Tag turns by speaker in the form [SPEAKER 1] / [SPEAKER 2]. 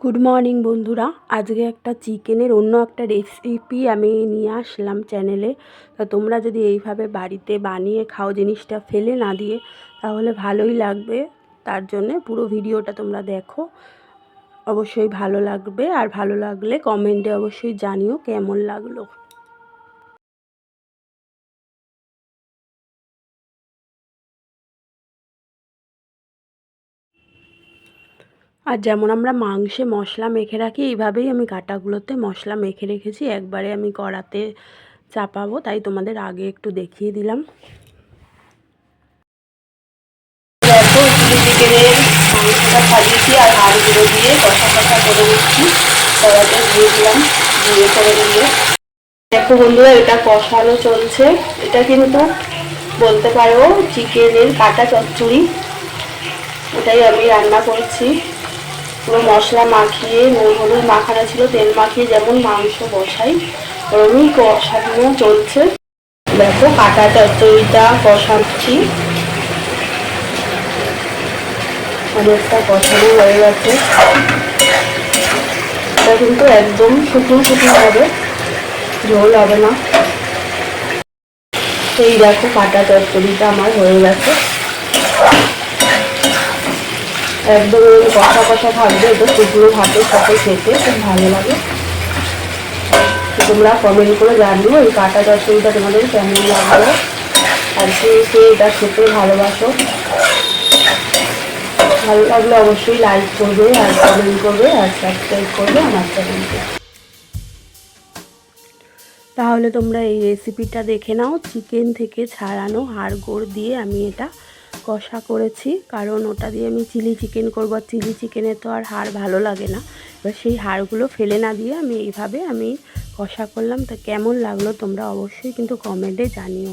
[SPEAKER 1] Good morning বন্ধুরা। আজকে একটা চিকেনের অন্য একটা রেসিপি আমি নিয়ে আসলাম চ্যানেলে তা তোমরা যদি এইভাবে বাড়িতে বানিয়ে খাও, জিনিসটা ফেলে না দিয়ে, তাহলে ভালোই লাগবে। তার জন্যে পুরো ভিডিওটা তোমরা দেখো। অবশ্যই ভালো লাগবে। আর ভালো লাগলে কমেন্টে অবশ্যই জানিও কেমন লাগল। আর যেমন আমরা মাংসে মশলা মেখে রাখি, এইভাবেই আমি কাটাগুলোতে মশলা মেখে রেখেছি। একবারে আমি কড়াতে চাপাবো, তাই তোমাদের আগে একটু দেখিয়ে দিলাম। মাংসটা সাজিয়েছি আর দিয়ে কষা করে কড়াতে দিয়ে দিলাম, দিয়ে দেখো বন্ধুরা, এটা কষানো চলছে। এটা কিন্তু বলতে পারো, চিকেনের কাটা চচ্চড়ি। ওটাই আমি রান্না করছি। পুরো মশলা মাখিয়ে, নুন হলুদ মাখানো ছিল, তেল মাখিয়ে যেমন মাংস বসাই ওরমই কষানো চলছে। দেখো কাটা চচ্চড়িটা কষাচ্ছি। অনেকটা কষানো হয়ে গেছে। এটা কিন্তু একদম শুকনো শুকনো হবে, ঝোল হবে না। এই দেখো কাটা চচ্চড়িটা আমার হয়ে গেছে। একদম কষা কষা থাকবে, এটা শুকনো ভাতের সাথে খেতে খুব ভালো লাগে। তোমরা কমেন্ট করে জানিও এই কাটা চচ্চড়িটা তোমাদের কেমন লাগল। আর কে এটা খেতে ভালোবাসো। ভালো লাগলে অবশ্যই লাইক করবে আর কমেন্ট করবে আর সাবস্ক্রাইব করবে আমার চ্যানেলকে তাহলে তোমরা এই রেসিপিটা দেখে নাও। চিকেন থেকে ছাড়ানো হাড় গোড় দিয়ে আমি এটা কষা করেছি, কারণ ওটা দিয়ে আমি চিলি চিকেন করব। আর চিলি চিকেনে তো আর হাড় ভালো লাগে না। এবার সেই হাড়গুলো ফেলে না দিয়ে আমি এইভাবে আমি কষা করলাম। তা কেমন লাগল তোমরা অবশ্যই কিন্তু কমেন্টে জানিও।